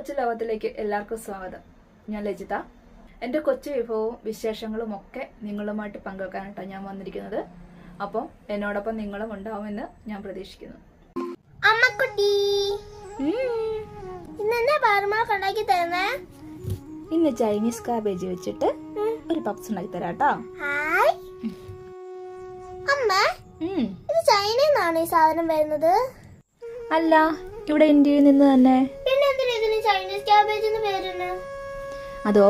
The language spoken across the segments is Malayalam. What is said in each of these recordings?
കൊച്ചു ലോകത്തിലേക്ക് എല്ലാവർക്കും സ്വാഗതം. ഞാൻ ലജിത. എന്റെ കൊച്ചു വിഭവവും വിശേഷങ്ങളും ഒക്കെ നിങ്ങളുമായിട്ട് പങ്കുവെക്കാനായിട്ടാണ് ഞാൻ വന്നിരിക്കുന്നത്. അപ്പം എന്നോടൊപ്പം നിങ്ങളും ഉണ്ടാവുമെന്ന് ഞാൻ പ്രതീക്ഷിക്കുന്നു. അമ്മക്കുട്ടി. തരുന്നേ? ഇന്ന് ചൈനീസ് കാബേജ് വെച്ചിട്ട് ഒരു പപ്സ് ഉണ്ടാക്കി തരാം കേട്ടോ. അമ്മ ഇത് ചൈനയിൽ നിന്നാണ് ഈ സാധനം വരുന്നത്? അല്ല ഇവിടെ ഇന്ത്യയിൽ നിന്ന് തന്നെ. അതോ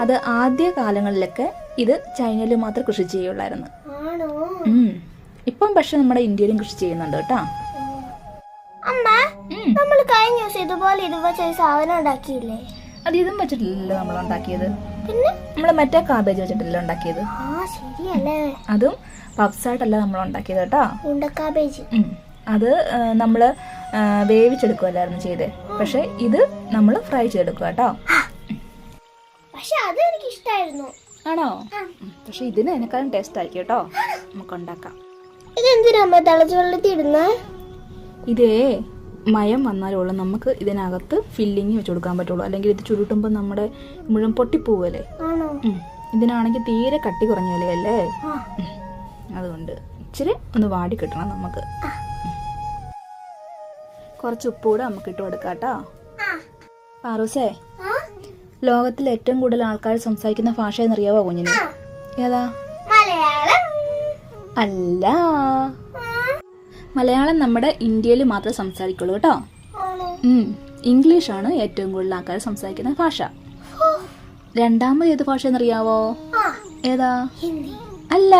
അത് ആദ്യ കാലങ്ങളിലൊക്കെ ഇത് ചൈനയിൽ മാത്രം കൃഷി ചെയ്യുള്ളായിരുന്നു. ഇപ്പം പക്ഷെ നമ്മുടെ ഇന്ത്യയിലും കൃഷി ചെയ്യുന്നുണ്ട് കേട്ടോ. അമ്മ നമ്മൾ കഴിഞ്ഞ ദിവസം ഇതുപോലെ ഇത് സാധനം ഉണ്ടാക്കിയില്ലേ? അത് ഇതും വെച്ചിട്ടില്ലല്ലോ നമ്മൾ ഉണ്ടാക്കിയത്. പിന്നെ? നമ്മൾ മറ്റേ കാബേജ് വെച്ചിട്ടല്ലോ ഉണ്ടാക്കിയത്? അതും പപ്സായിട്ടല്ല നമ്മൾ ഉണ്ടാക്കിയത് കേട്ടോ. ഉം. അത് നമ്മൾ വേവിച്ചെടുക്കുമല്ലായിരുന്നു ചെയ്തത് പക്ഷെ ഇത് നമ്മൾ ഫ്രൈ ചെയ്തെടുക്കുക കേട്ടോ. പക്ഷെ അത് എനിക്ക് ഇഷ്ടായിരുന്നു ആണോ. പക്ഷെ ഇതിന് എനിക്കാലും ടേസ്റ്റ് ആയിരിക്കും കേട്ടോ. നമുക്ക് ഉണ്ടാക്കാം. ഇതെന്തിനാ അമ്മ തിളച്ച വെള്ളത്തിൽ ഇടുന്നേ? ഇതേ മയം വന്നാലുള്ളൂ നമുക്ക് ഇതിനകത്ത് ഫില്ലിങ് വെച്ച് കൊടുക്കാൻ പറ്റുള്ളൂ. അല്ലെങ്കിൽ ഇത് ചുരുട്ടുമ്പോൾ നമ്മുടെ മുഴുവൻ പൊട്ടിപ്പോവല്ലേ ഇതിനാണെങ്കിൽ തീരെ കട്ടി കുറഞ്ഞ വിലയല്ലേ. അതുകൊണ്ട് ഇച്ചിരി ഒന്ന് വാടി കിട്ടണം നമുക്ക്. കുറച്ച് ഉപ്പ് കൂടെ നമുക്ക് ഇട്ട് കൊടുക്കാം കേട്ടോ. പാറൂസേ? ലോകത്തിൽ ഏറ്റവും കൂടുതൽ ആൾക്കാർ സംസാരിക്കുന്ന ഭാഷ എന്നറിയാവോ കുഞ്ഞിന്. ഏതാ? മലയാളം. അല്ല. മലയാളം നമ്മുടെ ഇന്ത്യയിൽ മാത്രമേ സംസാരിക്കുള്ളൂ കേട്ടോ. ഉം. ഇംഗ്ലീഷ് ആണ് ഏറ്റവും കൂടുതൽ ആൾക്കാർ സംസാരിക്കുന്ന ഭാഷ. രണ്ടാമത് ഏത് ഭാഷ എന്നറിയാവോ. ഏതാ? അല്ല.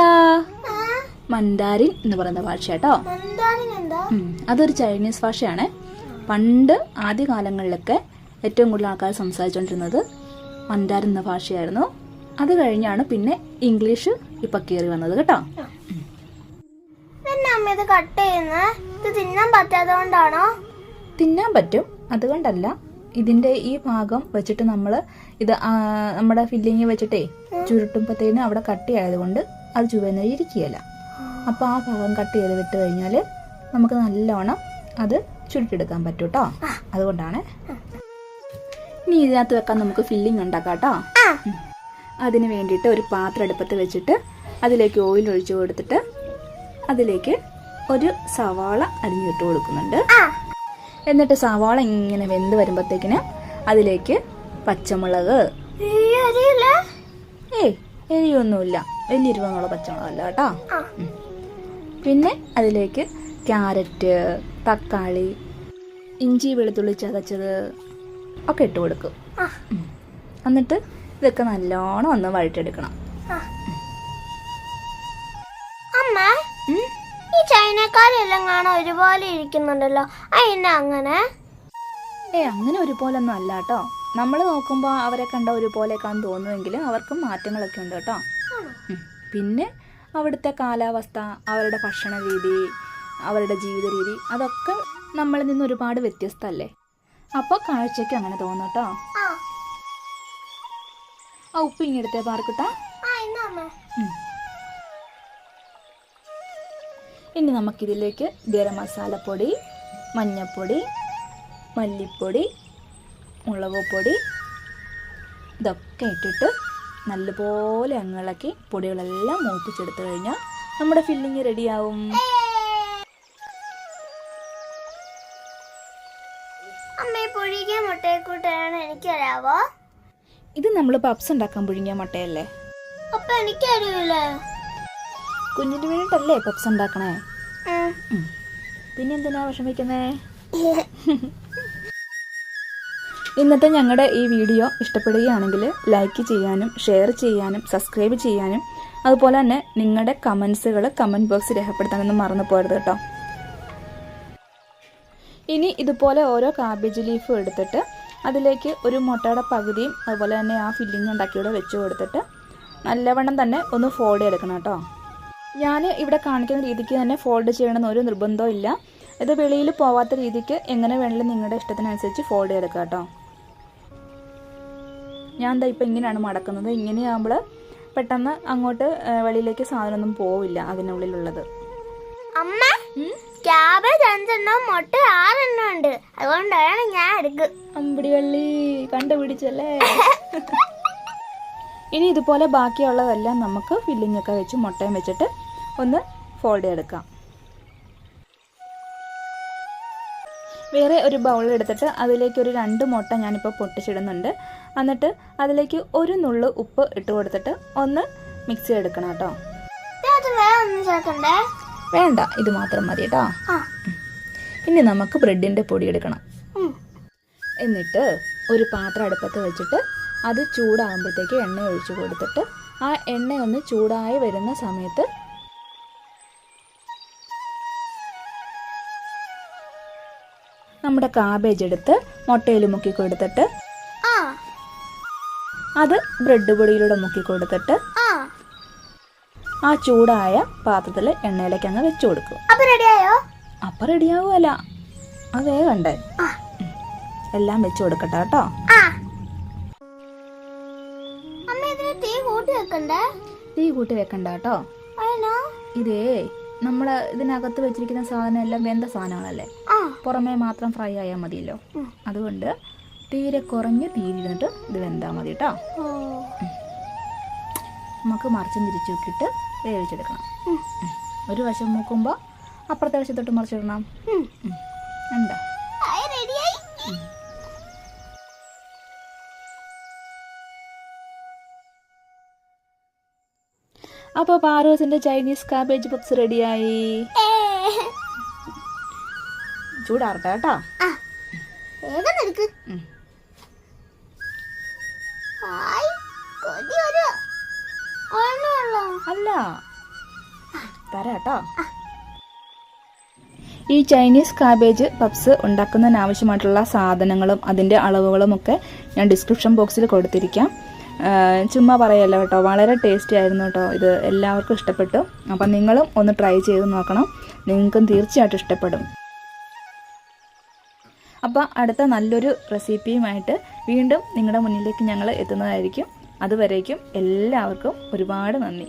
മന്ദാരിൻ എന്ന് പറയുന്ന ഭാഷ കേട്ടോ. അതൊരു ചൈനീസ് ഭാഷയാണ്. പണ്ട് ആദ്യ കാലങ്ങളിലൊക്കെ ഏറ്റവും കൂടുതൽ ആൾക്കാർ സംസാരിച്ചുകൊണ്ടിരുന്നത് മന്ദാർ എന്ന ഭാഷയായിരുന്നു. അത് കഴിഞ്ഞാണ് പിന്നെ ഇംഗ്ലീഷ് ഇപ്പൊ കയറി വന്നത് കേട്ടോ. ഇത് കട്ട് ചെയ്യുന്നത് ഇത് തിന്നാൻ പറ്റാത്തതുകൊണ്ടാണോ തിന്നാൻ പറ്റും. അതുകൊണ്ടല്ല ഇതിന്റെ ഈ ഭാഗം വെച്ചിട്ട് നമ്മൾ ഇത് നമ്മുടെ ഫില്ലിങ് വെച്ചിട്ടേ ചുരുട്ടുമ്പത്തേനും അവിടെ കട്ട് ആയതുകൊണ്ട് അത് ചുവന്ന ഇരിക്കുകയല്ല അപ്പോൾ ആ ഭാഗം കട്ട് ചെയ്ത് വിട്ട് കഴിഞ്ഞാൽ നമുക്ക് നല്ലോണം അത് ചുരുട്ടിയെടുക്കാൻ പറ്റും കേട്ടോ അതുകൊണ്ടാണ്. ഇനി ഇതിനകത്ത് വെക്കാൻ നമുക്ക് ഫില്ലിംഗ് ഉണ്ടാക്കാം കേട്ടോ. അതിന് വേണ്ടിയിട്ട് ഒരു പാത്രം അടുപ്പത്ത് വെച്ചിട്ട് അതിലേക്ക് ഓയിൽ ഒഴിച്ചു കൊടുത്തിട്ട് അതിലേക്ക് ഒരു സവാള അരിഞ്ഞിട്ട് കൊടുക്കുന്നുണ്ട്. എന്നിട്ട് സവാള ഇങ്ങനെ വെന്ത് വരുമ്പോഴത്തേക്കിന് അതിലേക്ക് പച്ചമുളക്. ഏയ് എരിയൊന്നുമില്ല വലിയ എരിവെന്നുള്ള പച്ചമുളകല്ല കേട്ടോ. പിന്നെ അതിലേക്ക് ക്യാരറ്റ് തക്കാളി ഇഞ്ചി വെളുത്തുള്ളി ചതച്ചത് ഒക്കെ ഇട്ട് കൊടുക്കും. എന്നിട്ട് ഇതൊക്കെ നല്ലോണം ഒന്ന് വഴറ്റെടുക്കണം. അമ്മ. ഈ ചൈനക്കാരെല്ലാം കാണാൻ ഒരുപോലെ ഇരിക്കുന്നുണ്ടല്ലോ. അങ്ങനെ? ഏ അങ്ങനെ ഒരുപോലൊന്നും അല്ല കേട്ടോ. നമ്മൾ നോക്കുമ്പോൾ അവരെ കണ്ട ഒരുപോലെയൊക്കെയാണെന്ന് തോന്നുമെങ്കിലും അവർക്കും മാറ്റങ്ങളൊക്കെ ഉണ്ട് കേട്ടോ. പിന്നെ അവിടുത്തെ കാലാവസ്ഥ അവരുടെ ഭക്ഷണ രീതി അവരുടെ ജീവിത രീതി അതൊക്കെ നമ്മളിൽ നിന്ന് ഒരുപാട് വ്യത്യസ്തമല്ലേ അപ്പോൾ കാഴ്ചയ്ക്ക് അങ്ങനെ തോന്നും കേട്ടോ. ആ. ഉപ്പ് ഇങ്ങെടുത്തേ പാർക്കുട്ട. ഇനി നമുക്കിതിലേക്ക് ഗരം മസാലപ്പൊടി മഞ്ഞൾപ്പൊടി മല്ലിപ്പൊടി മുളക് പൊടി ഇതൊക്കെ ഇട്ടിട്ട് നല്ലപോലെ അങ്ങിളക്കി പൊടികളെല്ലാം മൂപ്പിച്ചെടുത്തു കഴിഞ്ഞാൽ നമ്മുടെ ഫില്ലിങ് റെഡിയാവും അമ്മ ഈ പുഴുകിയ മുട്ടയെക്കൂട്ടാണ് എനിക്കറിയാവോ? ഇത് നമ്മൾ പപ്സ് ഉണ്ടാക്കാൻ പുഴുങ്ങിയ മുട്ടയല്ലേ? അപ്പൊ എനിക്കറിയില്ലേ. കുഞ്ഞിന് വേണ്ടിട്ടല്ലേ പപ്സ് ഉണ്ടാക്കണേ? പിന്നെന്തിനാ പിന്നെ എന്തിനാ വിഷമിക്കുന്നേ? ഇന്നത്തെ ഞങ്ങളുടെ ഈ വീഡിയോ ഇഷ്ടപ്പെടുകയാണെങ്കിൽ ലൈക്ക് ചെയ്യാനും ഷെയർ ചെയ്യാനും സബ്സ്ക്രൈബ് ചെയ്യാനും അതുപോലെ തന്നെ നിങ്ങളുടെ കമൻസുകൾ കമന്റ് ബോക്സിൽ രേഖപ്പെടുത്താനൊന്നും മറന്നു പോകരുത് കേട്ടോ. ഇനി ഇതുപോലെ ഓരോ കാബേജ് ലീഫും എടുത്തിട്ട് അതിലേക്ക് ഒരു മുട്ടയുടെ പകുതിയും അതുപോലെ തന്നെ ആ ഫില്ലിങ് ഉണ്ടാക്കിയൂടെ വെച്ച് കൊടുത്തിട്ട് നല്ലവണ്ണം തന്നെ ഒന്ന് ഫോൾഡ് ചെയ്തെടുക്കണം കേട്ടോ. ഞാൻ ഇവിടെ കാണിക്കുന്ന രീതിക്ക് തന്നെ ഫോൾഡ് ചെയ്യണമെന്ന് ഒരു നിർബന്ധവും ഇല്ല. ഇത് വെളിയിൽ പോവാത്ത രീതിക്ക് എങ്ങനെ വേണമെങ്കിലും നിങ്ങളുടെ ഇഷ്ടത്തിനനുസരിച്ച് ഫോൾഡ് ചെയ്തെടുക്കുക കേട്ടോ. ഞാൻ എന്താ ഇപ്പം ഇങ്ങനെയാണ് മടക്കുന്നത്. ഇങ്ങനെയാകുമ്പോൾ പെട്ടെന്ന് അങ്ങോട്ട് വെളിയിലേക്ക് സാധനമൊന്നും പോവില്ല അതിനുള്ളിലുള്ളത്. അമ്മ? ക്യാബേജ് അഞ്ചെണ്ണം മുട്ട ആറെണ്ണം ഉണ്ട്. അതുകൊണ്ടാണ് ഞാൻ എടുക്കും. അമ്പിടിവള്ളി കണ്ടുപിടിച്ചല്ലേ? ഇനി ഇതുപോലെ ബാക്കിയുള്ളതെല്ലാം നമുക്ക് ഫില്ലിംഗ് ഒക്കെ വെച്ച് മുട്ടയും വെച്ചിട്ട് ഒന്ന് ഫോൾഡ് ചെയ്തെടുക്കാം. വേറെ ഒരു ബൗൾ എടുത്തിട്ട് അതിലേക്ക് ഒരു രണ്ട് മുട്ട ഞാനിപ്പോൾ പൊട്ടിച്ചിടുന്നുണ്ട്. എന്നിട്ട് അതിലേക്ക് ഒരു നുള്ളു ഉപ്പ് ഇട്ട് കൊടുത്തിട്ട് ഒന്ന് മിക്സ് ചെയ്തെടുക്കണം കേട്ടോ. അത് വേറെ ഒന്നും ചേർക്കണ്ടേ? വേണ്ട ഇത് മാത്രം മതി കേട്ടോ പിന്നെ ഇനി നമുക്ക് ബ്രെഡിന്റെ പൊടി എടുക്കണം. എന്നിട്ട് ഒരു പാത്രം അടുപ്പത്ത് വെച്ചിട്ട് അത് ചൂടാകുമ്പോഴത്തേക്ക് എണ്ണ ഒഴിച്ചു കൊടുത്തിട്ട് ആ എണ്ണ ഒന്ന് ചൂടായി വരുന്ന സമയത്ത് നമ്മുടെ കാബേജ് എടുത്ത് മുട്ടയിൽ മുക്കി കൊടുത്തിട്ട് അത് ബ്രെഡ് പൊടിയിലൂടെ മുക്കി കൊടുത്തിട്ട് ആ. ആ ചൂടായ പാത്രത്തിൽ എണ്ണയിലേക്ക് അങ്ങ് വെച്ചു കൊടുക്കും അപ്പൊ റെഡിയായോ? അപ്പൊ റെഡിയാവുമല്ല അത് വേഗണ്ടേ. ആ. എല്ലാം വെച്ചു കൊടുക്കട്ടെ കേട്ടോ. തീ കൂട്ടി വെക്കണ്ടേ? കൂട്ടി ഇതേ നമ്മൾ ഇതിനകത്ത് വെച്ചിരിക്കുന്ന സാധനം എല്ലാം വെന്ത സാധനങ്ങളല്ലേ? പുറമേ മാത്രം ഫ്രൈ ആയാൽ മതിയല്ലോ. അതുകൊണ്ട് തീരെ കുറഞ്ഞ് തീരിരുന്നിട്ട് ഇത് വെന്താൽ മതി കേട്ടോ. നമുക്ക് മറിച്ചും തിരിച്ചു ഇട്ടിട്ട് വേവിച്ചെടുക്കണം. ഒരു വശം മൂക്കുമ്പോൾ അപ്പുറത്തെ വശത്തോട്ട് മറിച്ചിടണം. എന്താ അപ്പോൾ പാറോസിന്റെ ചൈനീസ് കാബേജ് പപ്സ് റെഡിയായി. ചൂടാറട്ടെ കേട്ടോ. അല്ല. തരാട്ടോ. ഈ ചൈനീസ് കാബേജ് പപ്സ് ഉണ്ടാക്കുന്നതിന് ആവശ്യമായിട്ടുള്ള സാധനങ്ങളും അതിന്റെ അളവുകളും ഒക്കെ ഞാൻ ഡിസ്ക്രിപ്ഷൻ ബോക്സിൽ കൊടുത്തിരിക്കാം. ചുമ്മാ പറയല്ല കേട്ടോ. വളരെ ടേസ്റ്റി ആയിരുന്നു കേട്ടോ. ഇത് എല്ലാവർക്കും ഇഷ്ടപ്പെട്ടു. അപ്പം നിങ്ങളും ഒന്ന് ട്രൈ ചെയ്ത് നോക്കണം. നിങ്ങൾക്കും തീർച്ചയായിട്ടും ഇഷ്ടപ്പെടും. അപ്പോൾ അടുത്ത നല്ലൊരു റെസിപ്പിയുമായിട്ട് വീണ്ടും നിങ്ങളുടെ മുന്നിലേക്ക് ഞങ്ങൾ എത്തുന്നതായിരിക്കും. അതുവരേക്കും എല്ലാവർക്കും ഒരുപാട് നന്ദി.